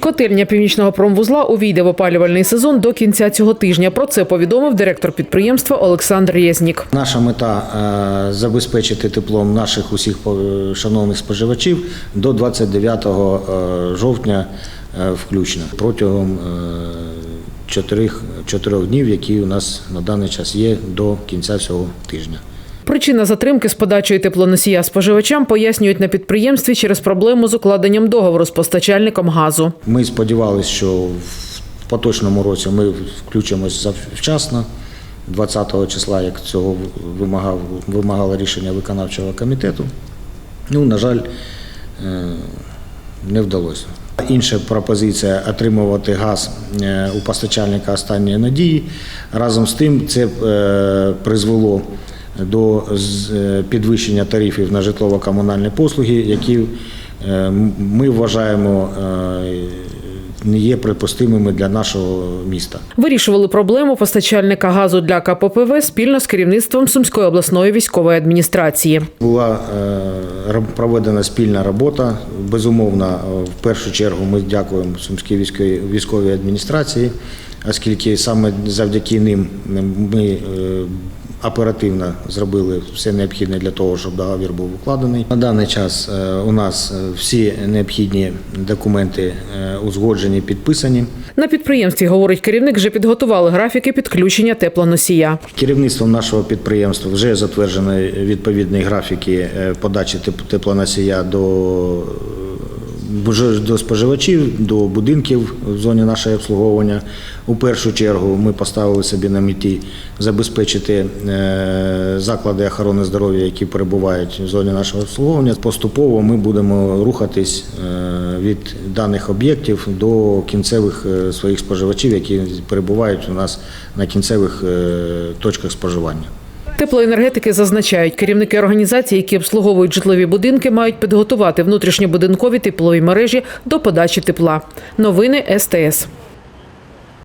Котельня північного промвузла увійде в опалювальний сезон до кінця цього тижня. Про це повідомив директор підприємства Олександр Єзнік. Наша мета е, забезпечити теплом наших усіх е, шановних споживачів до 29 е, жовтня включно протягом чотирьох днів, які у нас на даний час є до кінця цього тижня. Причина затримки з подачею теплоносія споживачам пояснюють на підприємстві через проблему з укладенням договору з постачальником газу. Ми сподівалися, що в поточному році ми включимось завчасно, 20 числа, як цього вимагав, вимагало рішення виконавчого комітету. Ну, на жаль, е, не вдалося. Інша пропозиція отримувати газ е, у постачальника останньої надії. Разом з тим це е, призвело до е, підвищення тарифів на житлово-комунальні послуги, які е, ми вважаємо е, не є припустимими для нашого міста. Вирішували проблему постачальника газу для КППВ спільно з керівництвом Сумської обласної військової адміністрації. Була проведена спільна робота. Безумовно, в першу чергу ми дякуємо Сумській військовій, військовій адміністрації, оскільки саме завдяки ним ми оперативно зробили все необхідне для того, щоб договір був укладений. На даний час е, у нас е, всі необхідні документи е, узгоджені, підписані. На підприємстві, говорить керівник, вже підготували графіки підключення теплоносія. Керівництвом нашого підприємства вже затверджені відповідні графіки подачі теп- теплоносія до, до споживачів, до будинків в зоні нашого обслуговування. У першу чергу ми поставили собі на меті забезпечити е, заклади охорони здоров'я, які перебувають в зоні нашого обслуговування. Поступово ми будемо рухатись е, від даних об'єктів до кінцевих е, своїх споживачів, які перебувають у нас на кінцевих точках споживання. Теплоенергетики зазначають, керівники організацій, які обслуговують житлові будинки, мають підготувати внутрішньобудинкові теплові мережі до подачі тепла. Новини СТС.